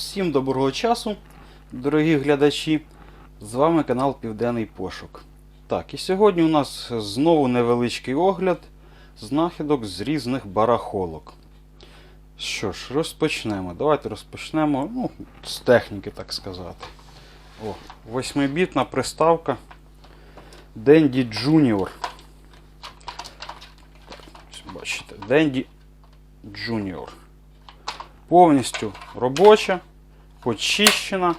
Всім доброго часу, дорогі глядачі. З вами канал Південний Пошук. Так, і сьогодні у нас знову невеличкий огляд знахідок з різних барахолок. Що ж, розпочнемо. Давайте розпочнемо ну, з техніки, так сказати. О, восьмибітна приставка Junior. Ось Бачите, Dendy Junior. Повністю робоча, почищена.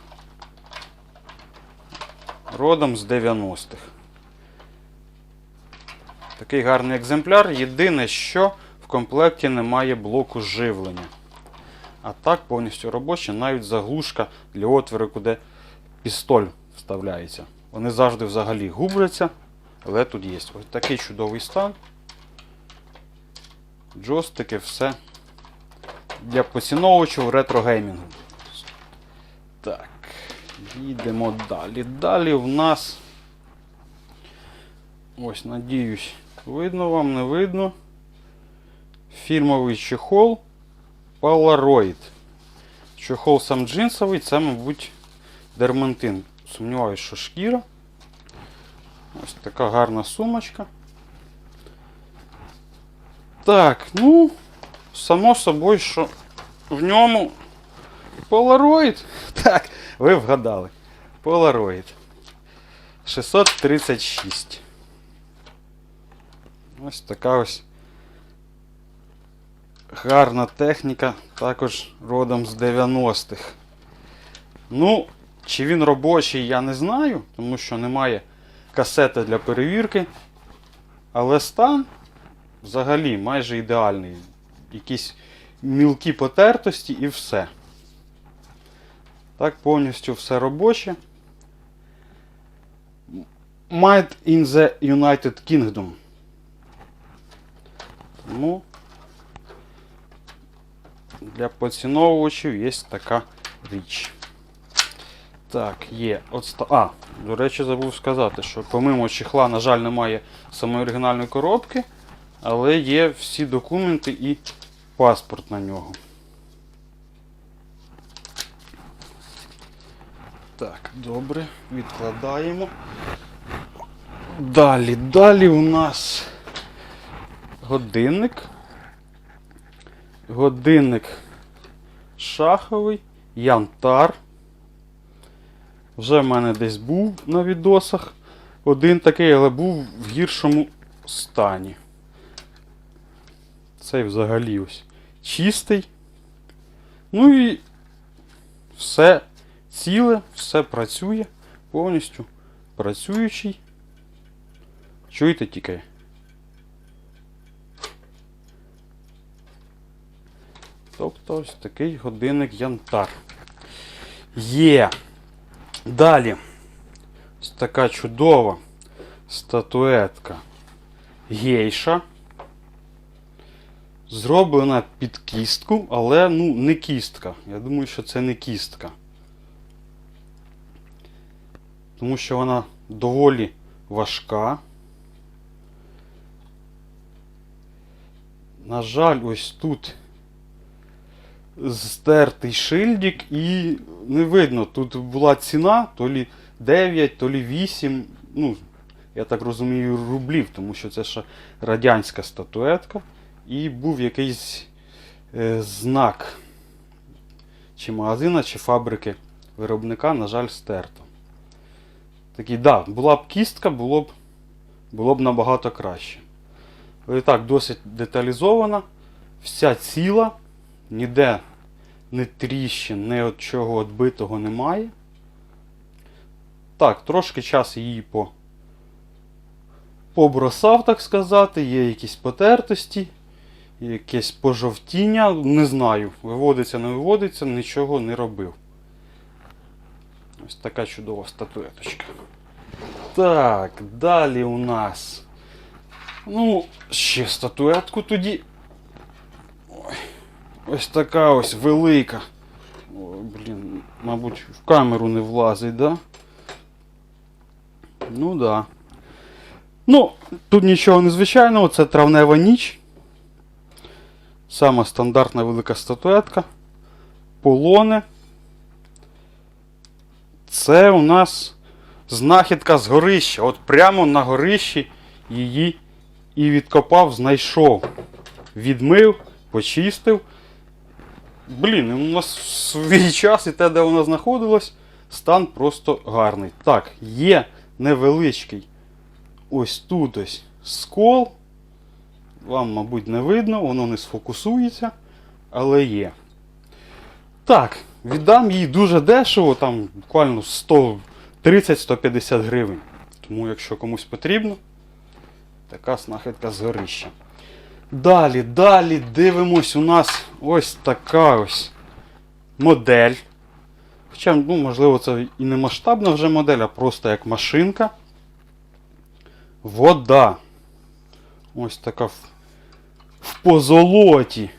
Родом з 90-х. Такий гарний екземпляр. Єдине, що в комплекті немає блоку живлення. А так повністю робоча, навіть заглушка для отвору, куди пістоль вставляється. Вони завжди взагалі губляться, але тут є. Ось такий чудовий стан. Джойстики, все для поціновувачів ретро-геймінгу. Так, їдемо далі. Далі в нас. Ось, надіюсь, видно вам, не видно. Фірмовий чехол Polaroid. Чехол сам джинсовий, це, мабуть, дермантин. Сумніваюсь, що шкіра. Ось така гарна сумочка. Так, ну, само собою, що в ньому Polaroid. Так, ви вгадали. Polaroid. 636. Ось така ось гарна техніка, також родом з 90-х. Ну, чи він робочий, я не знаю, тому що немає касети для перевірки. Але стан взагалі майже ідеальний. Якісь мілкі потертості і все. Так, повністю все робоче. Made in the United Kingdom. Тому для поціновувачів є така річ. Так, є. Отста... А, до речі, забув сказати, що помимо чехла, на жаль, немає самої оригінальної коробки, але є всі документи і паспорт на нього. Так, добре, відкладаємо. Далі, далі у нас годинник. Годинник шаховий, янтар. Вже в мене десь був на відосах. Один такий, але був в гіршому стані. Цей взагалі ось чистий. Ну і все ціле, все працює, повністю працюючий. Чуєте тільки? Тобто ось такий годинник янтар. Є. Далі. Ось така чудова статуетка гейша. Зроблена під кістку, але ну не кістка. Я думаю, що це не кістка. Тому що вона доволі важка. На жаль, ось тут стертий шильдик і не видно, тут була ціна то лі 9, то лі 8, ну, я так розумію, рублів, тому що це ще радянська статуетка. І був якийсь е, знак чи магазина, чи фабрики виробника, на жаль, стерто. Такий, да, була б кістка, було б, було б набагато краще. Але так, досить деталізована, вся ціла, ніде ні тріщин, ні от чого відбитого немає. Так, трошки час її по... побросав, так сказати, є якісь потертості, якесь пожовтіння, не знаю, виводиться, не виводиться, нічого не робив. Ось така чудова статуеточка. Так, далі у нас. Ну, ще статуетку тоді. Ой, ось така ось велика. Ой, блін, мабуть, в камеру не влазить, да? Ну да. Ну, тут нічого незвичайного, це травнева ніч. Сама стандартна велика статуетка. Полоне. Це у нас знахідка з горища. От прямо на горищі її і відкопав, знайшов. Відмив, почистив. Блін, у нас в свій час і те, де вона знаходилась, стан просто гарний. Так, є невеличкий ось тут ось скол. Вам, мабуть, не видно, воно не сфокусується, але є. Так, віддам їй дуже дешево, там буквально 130-150 гривень. Тому, якщо комусь потрібно, така знахідка з горища. Далі, далі дивимось, у нас ось така ось модель. Хоча, ну, можливо, це і не масштабна вже модель, а просто як машинка. Вода. Ось така в, в позолоті.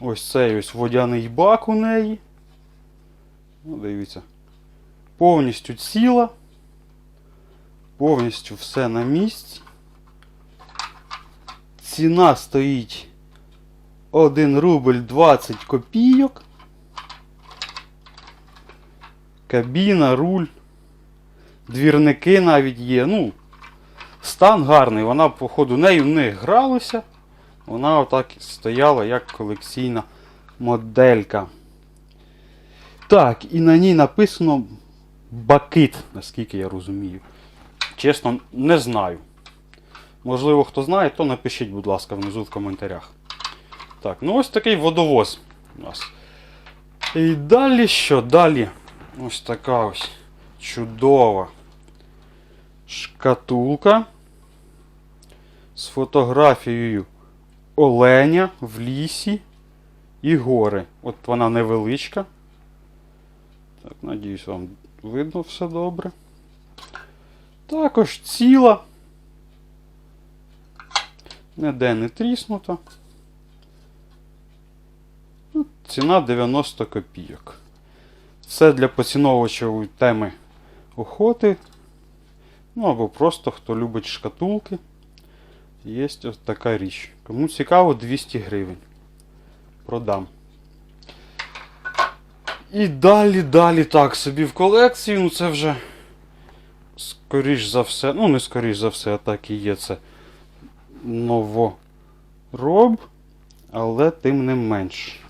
Ось цей ось водяний бак у неї. Ну, дивіться. Повністю ціла. Повністю все на місці. Ціна стоїть 1 рубль 20 копійок. Кабіна, руль. Двірники навіть є. Ну, стан гарний. Вона, походу, нею не гралася. Вона отак стояла як колекційна моделька. Так, і на ній написано Бакит, наскільки я розумію. Чесно, не знаю. Можливо, хто знає, то напишіть, будь ласка, внизу в коментарях. Так, ну ось такий водовоз у нас. І далі що? Далі ось така ось чудова шкатулка з фотографією оленя в лісі і гори. От вона невеличка. Так, надіюсь, вам видно все добре. Також ціла. Ніде не тріснута. Ну, Ціна 90 копійок. Це для поціновувачів теми охоти. Ну або просто хто любить шкатулки. Є ось така річ. Кому цікаво, 200 гривень. Продам. І далі, далі так, собі в колекцію. Ну це вже скоріш за все. Ну, не скоріш за все, а так і є це новороб, але тим не менш.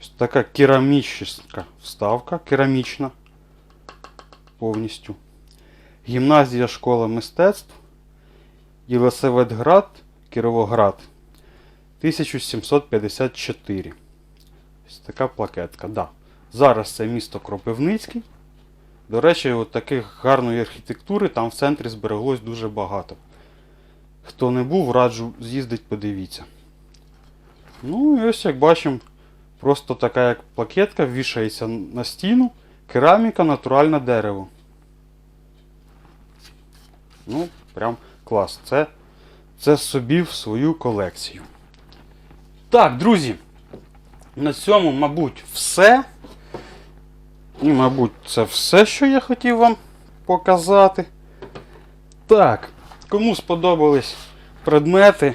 Ось така керамічна вставка, керамічна. Повністю. Гімназія школа мистецтв. Єлисаветград, Кіровоград. 1754. Ось така плакетка. Да. Зараз це місто Кропивницький. До речі, от таких гарної архітектури там в центрі збереглось дуже багато. Хто не був, раджу з'їздить, подивіться. Ну і ось як бачимо, просто така як плакетка вішається на стіну. Кераміка, натуральне дерево. Ну, прям клас. Це, це собі в свою колекцію. Так, друзі. На цьому, мабуть, все. І, мабуть, це все, що я хотів вам показати. Так, кому сподобались предмети,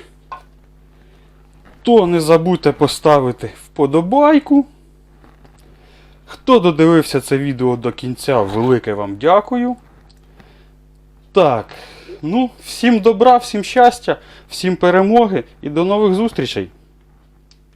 то не забудьте поставити вподобайку. Хто додивився це відео до кінця, велике вам дякую. Так, ну, всім добра, всім щастя, всім перемоги і до нових зустрічей!